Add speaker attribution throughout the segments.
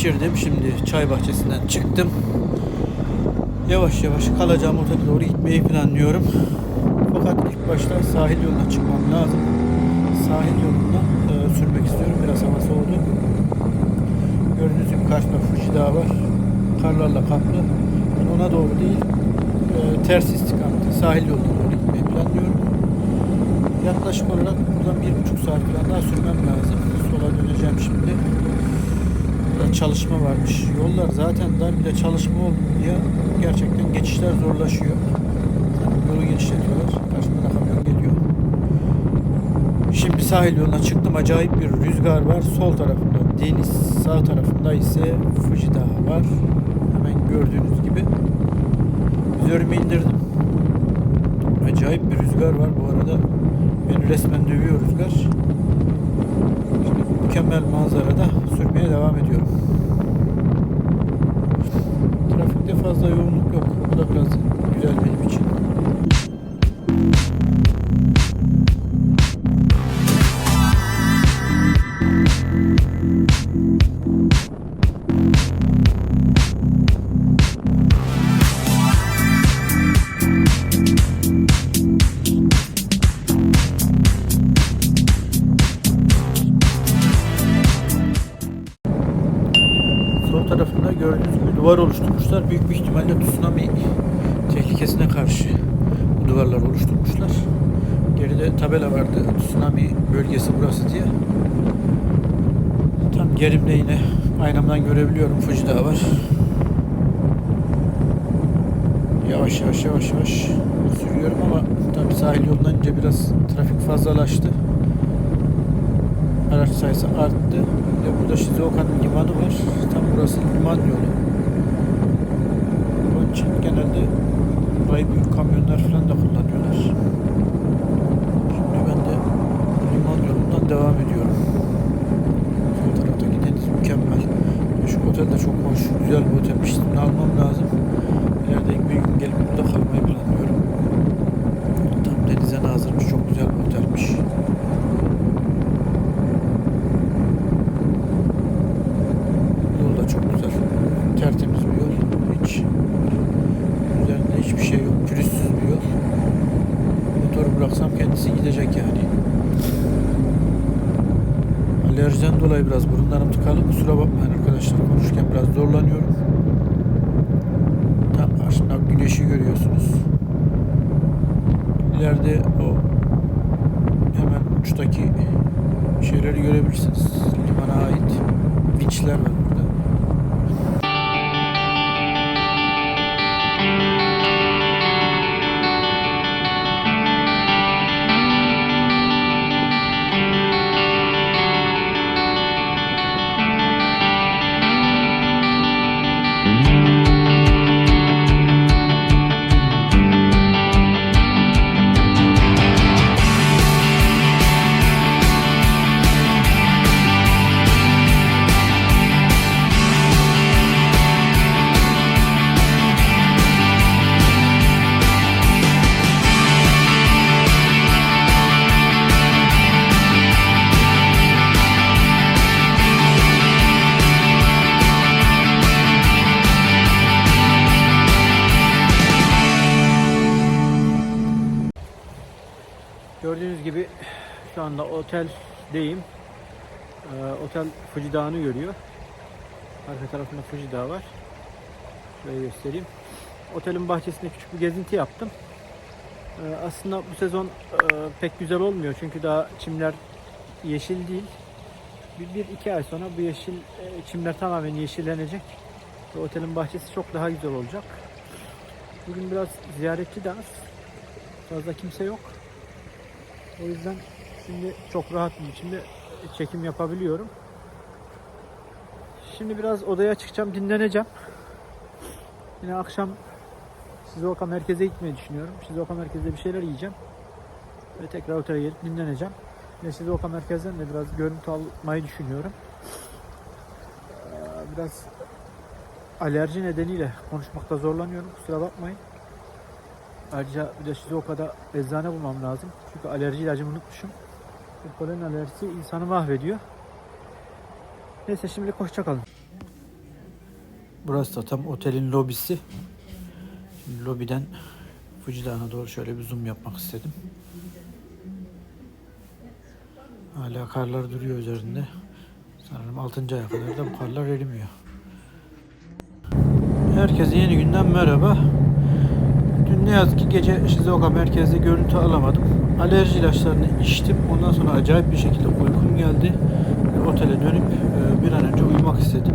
Speaker 1: geçirdim. Şimdi çay bahçesinden çıktım. Yavaş yavaş kalacağım otele doğru gitmeyi planlıyorum. Fakat ilk başta sahil yoluna çıkmam lazım. Sahil yolundan e, sürmek istiyorum. Biraz hava soğudu. Gördüğünüz gibi karşıda Fuji Dağı var. Karlarla kaplı. Ben ona doğru değil, e, ters istikamete sahil yoluna doğru gitmeyi planlıyorum. Yaklaşık olarak buradan bir buçuk saat falan daha sürmem lazım. Sola döneceğim şimdi. Burada çalışma varmış. Yollar zaten dar bir de çalışma oldu ya gerçekten geçişler zorlaşıyor. Yolu genişletiyorlar. Karşımda da kamyon geliyor. Şimdi sahil yoluna çıktım. Acayip bir rüzgar var. Sol tarafında deniz, sağ tarafında ise Fuji Dağı var. Hemen gördüğünüz gibi. Vizörümü indirdim. Acayip bir rüzgar var bu arada. Beni resmen dövüyor rüzgar. Mükemmel manzarada sürmeye devam ediyorum. Trafikte fazla yoğunluk yok. Bu da biraz tarafında gördüğünüz gibi duvar oluşturmuşlar. Büyük bir ihtimalle tsunami tehlikesine karşı bu duvarlar oluşturmuşlar. Geride tabela vardı. Tsunami bölgesi burası diye. Tam gerimde yine aynamdan görebiliyorum Fuji Dağı var. Yavaş yavaş yavaş yavaş sürüyorum ama tabii sahil yolundan önce biraz trafik fazlalaştı. Araç sayısı arttı. De burada Shizuoka'nın limanı var. Tam burası liman yolu. Onun için genelde burayı büyük kamyonlar falan da kullanıyorlar. Şimdi ben de liman yolundan devam ediyorum. Sol taraftaki deniz mükemmel. Şu otel de çok hoş, güzel bir otelmiş. İsmini almam lazım. İleride bir gün gelip burada kalmayı planlıyorum. Tam denize nazırmış, çok güzel bir otelmiş. Yol da çok güzel. Tertemiz bir yol. Hiç üzerinde hiçbir şey yok. Pürüzsüz bir yol. Motoru bıraksam kendisi gidecek yani. Alerjiden dolayı biraz burunlarım tıkalı. Kusura bakmayın arkadaşlar. Konuşurken biraz zorlanıyorum. Tam karşımda güneşi görüyorsunuz. İleride o hemen uçtaki şeyleri görebilirsiniz. Limana ait vinçler var Gördüğünüz gibi şu anda oteldeyim. Ee, otel Fuji Dağı'nı görüyor. Arka tarafında Fuji Dağı var. Şöyle göstereyim. Otelin bahçesinde küçük bir gezinti yaptım. Ee, aslında bu sezon e, pek güzel olmuyor çünkü daha çimler yeşil değil. Bir, bir iki ay sonra bu yeşil e, çimler tamamen yeşillenecek. Ve otelin bahçesi çok daha güzel olacak. Bugün biraz ziyaretçi de az. Fazla kimse yok. O yüzden şimdi çok rahat bir biçimde çekim yapabiliyorum. Şimdi biraz odaya çıkacağım, dinleneceğim. Yine akşam Shizuoka merkeze gitmeyi düşünüyorum. Shizuoka merkezde bir şeyler yiyeceğim. Ve tekrar otele gelip dinleneceğim. Ve Shizuoka merkezden de biraz görüntü almayı düşünüyorum. Ee, Biraz alerji nedeniyle konuşmakta zorlanıyorum. Kusura bakmayın. Ayrıca bir de Shizuoka'da eczane bulmam lazım. Çünkü alerji ilacımı unutmuşum. Bu polen alerjisi insanı mahvediyor. Neyse şimdilik hoşçakalın. Burası da tam otelin lobisi. Şimdi lobiden Fuji Dağı'na doğru şöyle bir zoom yapmak istedim. Hala karlar duruyor üzerinde. Sanırım 6. aya kadar da bu karlar erimiyor. Herkese yeni günden merhaba. Ne yazık ki gece Shizuoka merkezde görüntü alamadım. Alerji ilaçlarını içtim. Ondan sonra acayip bir şekilde uykum geldi. Otele dönüp e, bir an önce uyumak istedim.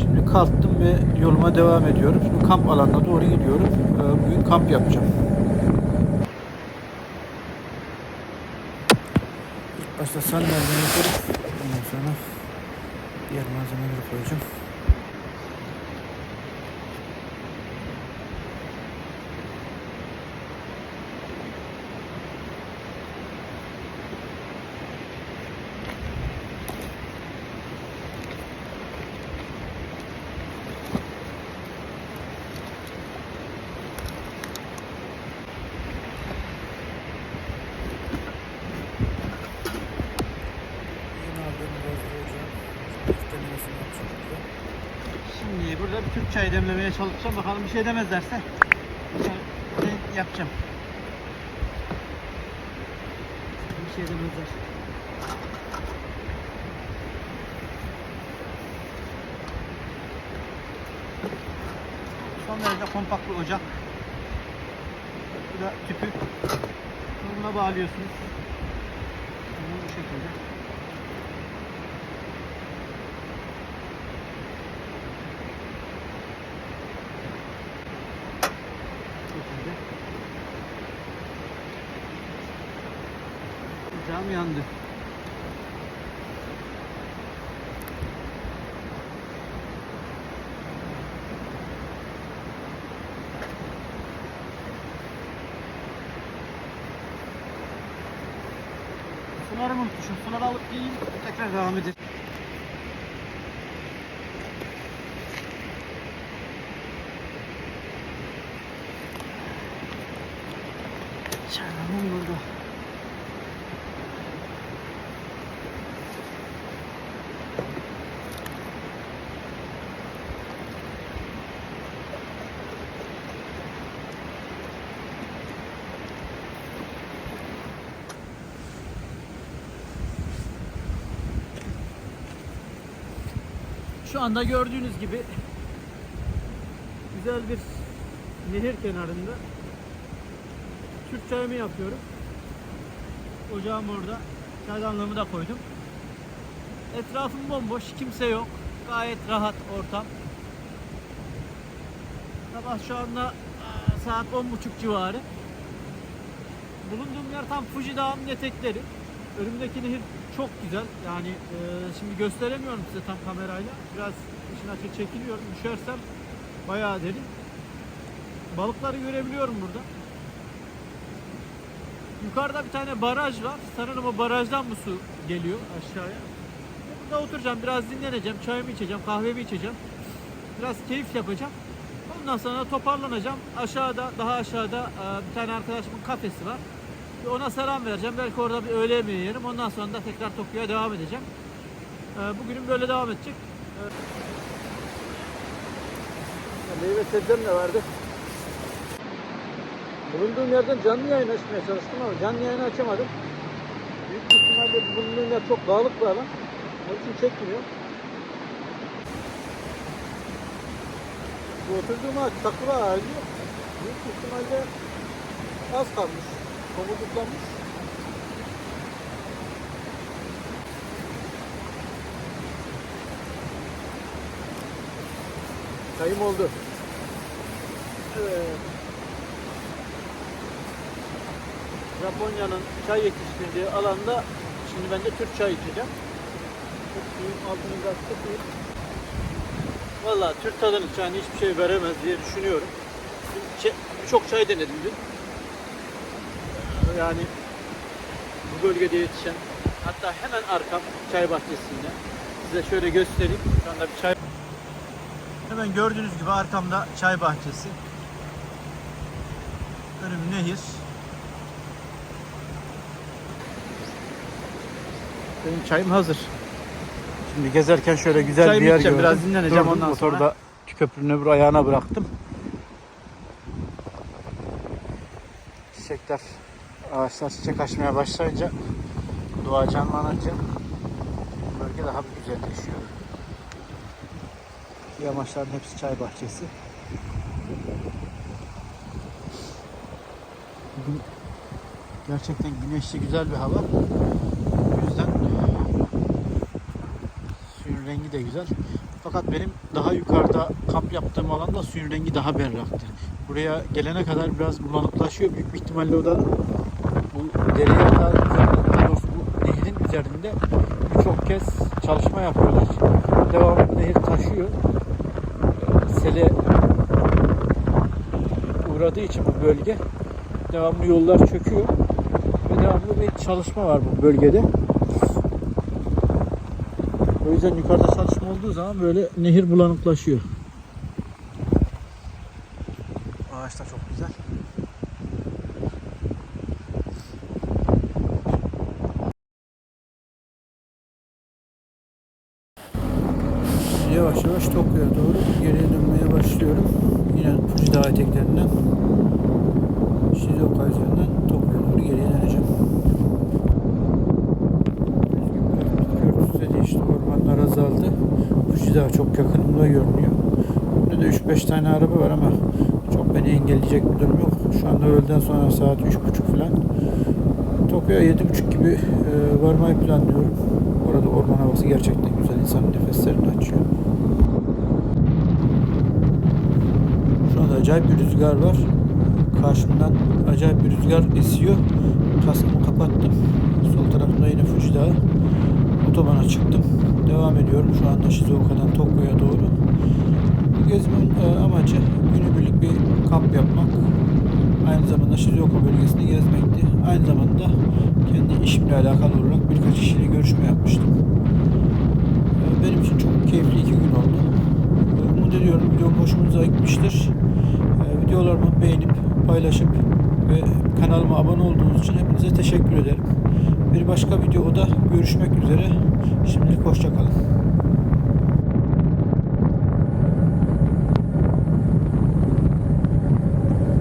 Speaker 1: Şimdi kalktım ve yoluma devam ediyorum. Şimdi kamp alanına doğru gidiyorum. E, Bugün kamp yapacağım. İlk başta sandalyeyi koyup ondan sonra diğer malzemeleri koyacağım. Yeni aldığım rozları ocağım. İlk denemesini yapacağım burada.
Speaker 2: Şimdi burada bir Türk çayı demlemeye çalışacağım. Bakalım bir şey demezlerse ben yapacağım. Bir şey demezler. Son derece kompakt bir ocak. Bu da tüpü. Buna bağlıyorsunuz. Bunu bu şekilde. Bu şekilde. Cam yandı. Sularımı unutmuşum. Suları alıp geleyim. Tekrar devam edelim. Çaylarım burada. Şu anda gördüğünüz gibi güzel bir nehir kenarında Türk çayımı yapıyorum. Ocağım orada. Çaydanlığımı da koydum. Etrafım bomboş, kimse yok. Gayet rahat ortam. Sabah şu anda eee, saat 10.30 civarı. Bulunduğum yer tam Fuji Dağı'nın etekleri. Önümdeki nehir çok güzel. Yani eee, şimdi gösteremiyorum size tam kamerayla. Biraz işin açık çekiliyorum. Düşersem bayağı derin. Balıkları görebiliyorum burada. Yukarıda bir tane baraj var. Sanırım o barajdan bu su geliyor aşağıya. Burada oturacağım, biraz dinleneceğim, çayımı içeceğim, kahvemi içeceğim. Biraz keyif yapacağım. Ondan sonra toparlanacağım. Aşağıda, daha aşağıda e, bir tane arkadaşımın kafesi var. Bir ona selam vereceğim. Belki orada bir öğle yemeği yerim. Ondan sonra da tekrar Tokyo'ya devam edeceğim. E, Bugünüm böyle devam edecek. E, Meyve sebzem de vardı. Bulunduğum yerden canlı yayın açmaya çalıştım ama canlı yayını açamadım. Büyük ihtimalle bulunduğum yer çok dağlık bir alan. Onun için çekmiyor. Bu oturduğum ağaç sakura ağacı. Büyük ihtimalle az kalmış. Komulduklanmış. Çayım oldu. Evet. Japonya'nın çay yetiştirdiği alanda şimdi ben de Türk çay içeceğim. Çok suyun altını biraz tutayım. Valla Türk tadının çayını hiçbir şey veremez diye düşünüyorum. Birçok çay denedim dün. Yani bu bölgede yetişen hatta hemen arkam çay bahçesinde. Size şöyle göstereyim. Şu anda bir çay Hemen gördüğünüz gibi arkamda çay bahçesi. Önüm nehir. Benim çayım hazır.
Speaker 1: Şimdi gezerken şöyle güzel
Speaker 2: Çayımı
Speaker 1: bir yer gördüm.
Speaker 2: biraz dinleneceğim
Speaker 1: Durdum,
Speaker 2: ondan
Speaker 1: motoru
Speaker 2: sonra.
Speaker 1: da köprünün öbür ayağına bıraktım. Çiçekler, ağaçlar çiçek açmaya başlayınca, doğa canlanınca bölge daha bir güzelleşiyor. Yamaçların hepsi çay bahçesi. Bugün gerçekten güneşli güzel bir hava. O yüzden suyun rengi de güzel. Fakat benim daha yukarıda kamp yaptığım alanda suyun rengi daha berraktı. Buraya gelene kadar biraz bulanıklaşıyor. Büyük bir ihtimalle o da bu dereye daha bu nehrin üzerinde birçok kez çalışma yapıyorlar. Devamlı nehir taşıyor. Sele uğradığı için bu bölge devamlı yollar çöküyor ve devamlı bir çalışma var bu bölgede. O yüzden yukarıda çalışma olduğu zaman böyle nehir bulanıklaşıyor. Ağaç da çok güzel. Yavaş Tokyo'ya doğru geriye dönmeye başlıyorum. Yine Fuji Dağı eteklerinden Shizuoka üzerinden Tokyo'ya doğru geriye döneceğim. Gördüğünüz gibi işte ormanlar azaldı. Fuji Dağı çok yakınımda görünüyor. Burada da 3-5 tane araba var ama çok beni engelleyecek bir durum yok. Şu anda öğleden sonra saat 3.30 falan. Tokyo'ya 7.30 gibi e, varmayı planlıyorum. Orada orman havası gerçekten güzel. İnsanın nefeslerini açıyor. Şu anda acayip bir rüzgar var. Karşımdan acayip bir rüzgar esiyor. Kaskımı kapattım. Sol tarafında yine Fuji Dağı. Otobana çıktım. Devam ediyorum şu anda Shizuoka'dan Tokyo'ya doğru. Bu gezimin e, amacı günübirlik bir kamp yapmak. Aynı zamanda Shizuoka bölgesini gezmekti. Aynı zamanda kendi işimle alakalı olarak birkaç kişiyle görüşme yapmıştım. E, Benim için çok keyifli iki gün oldu. E, Umut ediyorum videom hoşunuza gitmiştir. E, Videolarımı beğenip paylaşıp ve abone olduğunuz için hepinize teşekkür ederim. Bir başka videoda görüşmek üzere. Şimdilik hoşçakalın.